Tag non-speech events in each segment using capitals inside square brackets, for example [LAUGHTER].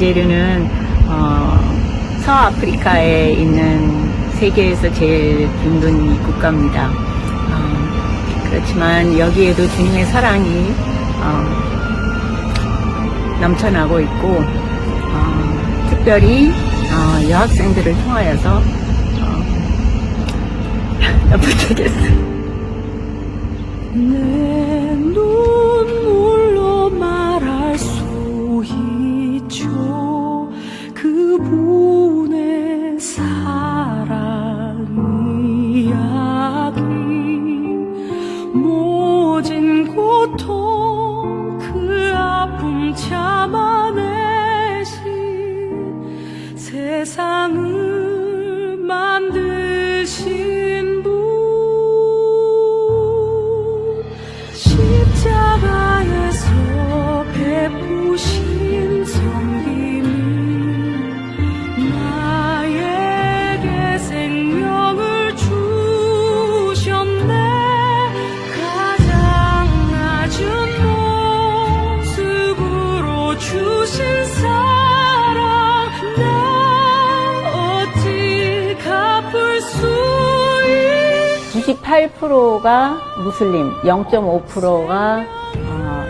니제르는 어, 서아프리카에 있는 세계에서 제일 빈곤 국가입니다. 어, 그렇지만 여기에도 주님의 사랑이 어, 넘쳐나고 있고 어, 특별히 어, 여학생들을 통하여서 어, [LAUGHS] 부탁했어요. 8%가 무슬림, 0.5%가 어,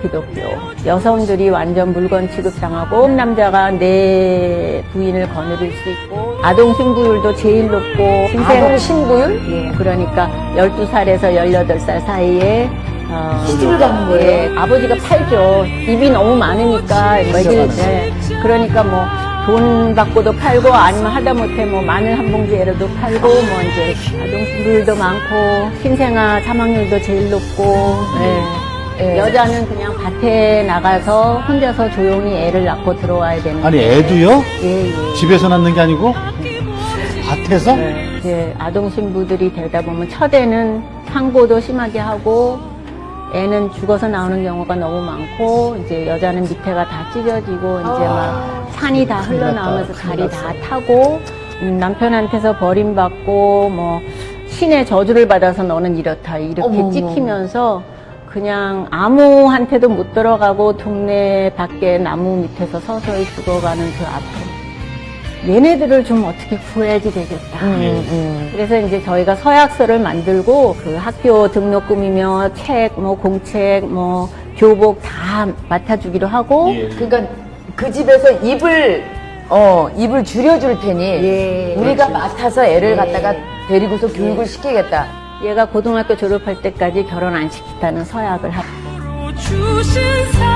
기독교. 여성들이 완전 물건 취급당하고 남자가 내 부인을 거느릴 수 있고 아동 신부율도 제일 높고 신생 아동 신부율? 예, 그러니까 12살에서 18살 사이에 어, 시집을 가는 예, 거예요? 아버지가 팔죠. 입이 너무 많으니까 애들, 뭐 예, 그러니까 뭐 돈 받고도 팔고 아니면 하다못해 뭐 마늘 한 봉지에라도 팔고 뭐 이제 아동신부율도 많고 신생아 사망률도 제일 높고 예. 예. 여자는 그냥 밭에 나가서 혼자서 조용히 애를 낳고 들어와야 되는 아니 애도요? 예, 예. 집에서 낳는 게 아니고 밭에서? 이제 아동 신부들이 되다 보면 첫애는 상고도 심하게 하고 애는 죽어서 나오는 경우가 너무 많고 이제 여자는 밑에가 다 찢어지고 이제 막 산이 다 흘러나오면서 다리 다 타고 음, 남편한테서 버림받고 뭐 신의 저주를 받아서 너는 이렇다 이렇게 어머. 찍히면서 그냥 아무한테도 못 들어가고 동네 밖에 나무 밑에서 서서히 죽어가는 그 아픔. 얘네들을 좀 어떻게 구해야지 되겠다. 그래서 이제 저희가 서약서를 만들고 그 학교 등록금이며 책, 뭐 공책, 뭐 교복 다 맡아주기로 하고 예. 그러니까 그 집에서 입을 어 입을 줄여줄 테니 예. 우리가 맡아서 애를 예. 갖다가 데리고서 교육을 시키겠다. 얘가 고등학교 졸업할 때까지 결혼 안 시키다는 서약을 하고 주신 사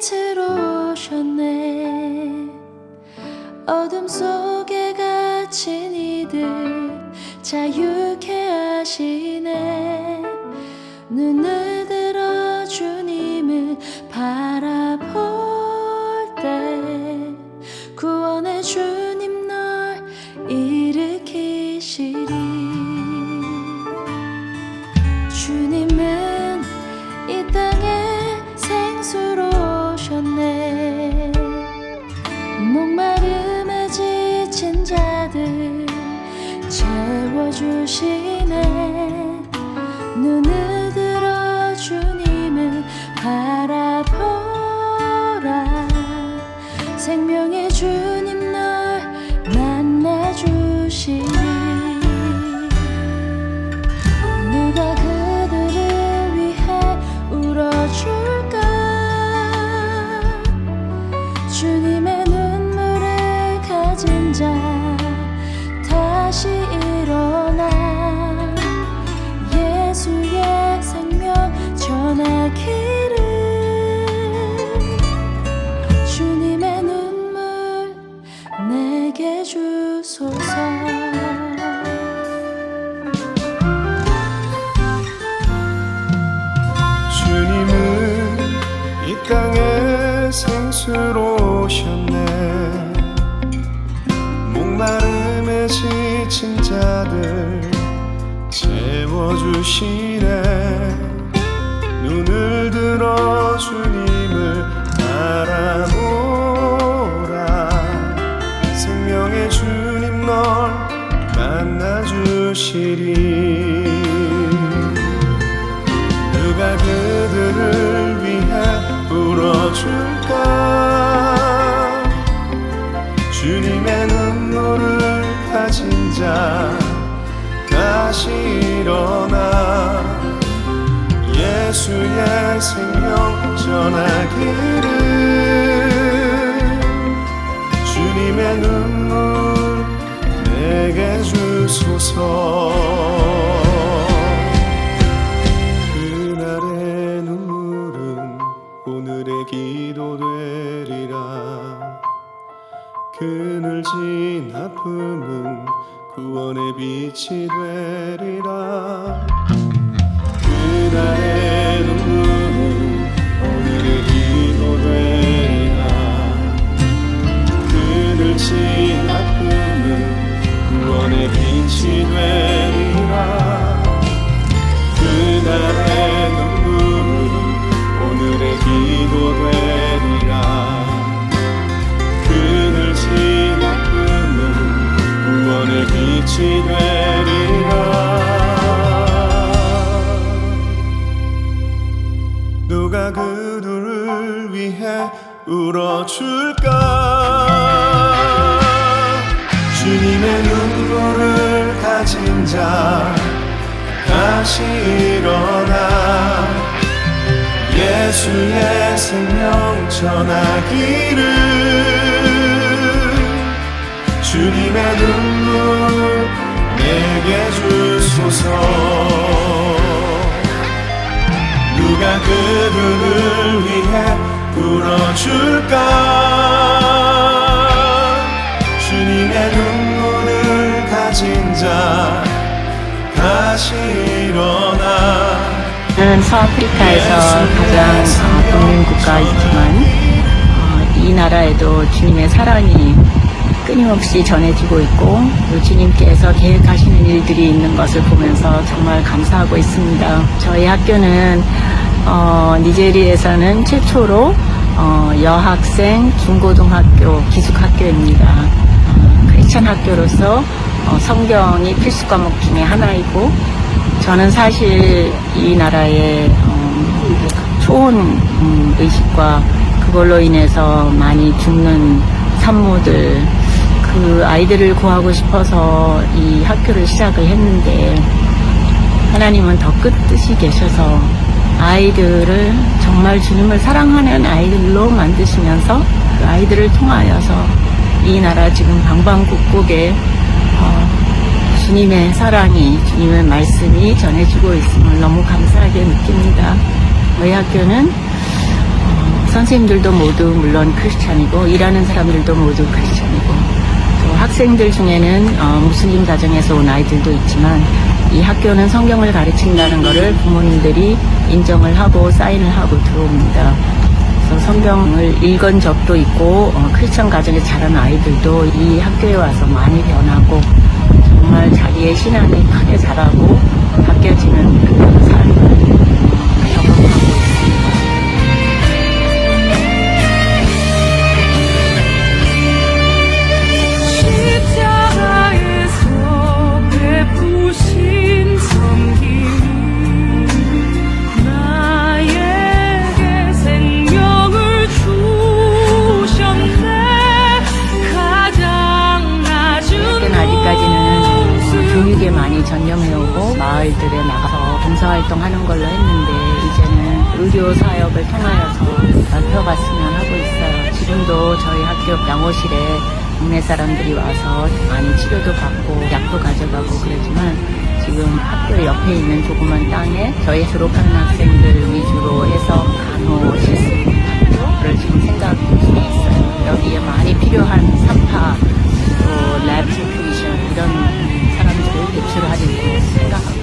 빛으로 오셨네. 어둠 속에 갇힌 이들 자유케 하시 생명의 주님 널 만나주시니 자들 채워주시네. 눈을 들어 주님을 바라보라. 생명의 주님 널 만나주시리 가진 자 다시 일어나. 예수의 생명 전하기를 주님의 눈물 내게 주소서. 그날의 눈물은 오늘의 기도 되리라. 그늘진 아픔은 구원의 빛이 되리라. 그날의 눈물은 오늘의 기도 되리라. 그늘진 아픔은 구원의 빛이 되리라 울어줄까? 주님의 눈물을 가진 자 다시 일어나. 예수의 생명 전하기를 주님의 눈물 내게 주소서 울어줄까 주님의 눈물을 가진 자 다시 일어나 는 서아프리카에서 가장 어, 독립 국가이지만 어, 이 나라에도 주님의 사랑이 끊임없이 전해지고 있고 또 주님께서 계획하시는 일들이 있는 것을 보면서 정말 감사하고 있습니다. 저희 학교는 어, 니제리에서는 최초로 어, 여학생 중고등학교 기숙학교입니다. 어, 크리스천 학교로서 어, 성경이 필수 과목 중에 하나이고 저는 사실 이 나라의 어, 좋은 음, 의식과 그걸로 인해서 많이 죽는 산모들 그 아이들을 구하고 싶어서 이 학교를 시작을 했는데 하나님은 더 끝뜻이 계셔서 아이들을 정말 주님을 사랑하는 아이들로 만드시면서 그 아이들을 통하여서 이 나라 지금 방방곡곡에 어, 주님의 사랑이 주님의 말씀이 전해지고 있음을 너무 감사하게 느낍니다. 저희 학교는 어, 선생님들도 모두 물론 크리스찬이고 일하는 사람들도 모두 크리스찬이고 또 학생들 중에는 어, 무슬림 가정에서 온 아이들도 있지만 이 학교는 성경을 가르친다는 것을 부모님들이 인정을 하고 사인을 하고 들어옵니다. 그래서 성경을 읽은 적도 있고 어, 크리스천 가정에 자란 아이들도 이 학교에 와서 많이 변하고 정말 자기의 신앙이 크게 자라고 바뀌어지는 그런 삶 활동하는 걸로 했는데 이제는 의료 사역을 통하여서 넓혀갔으면 하고 있어요. 지금도 저희 학교 양호실에 국내 사람들이 와서 많이 치료도 받고 약도 가져가고 그러지만 지금 학교 옆에 있는 조그만 땅에 저희 졸업하는 학생들 위주로 해서 간호 실습을 지금 생각 중에 있어요. 여기에 많이 필요한 산파, 또 랩 테크니션 이런 사람들을 배출하려고 생각하고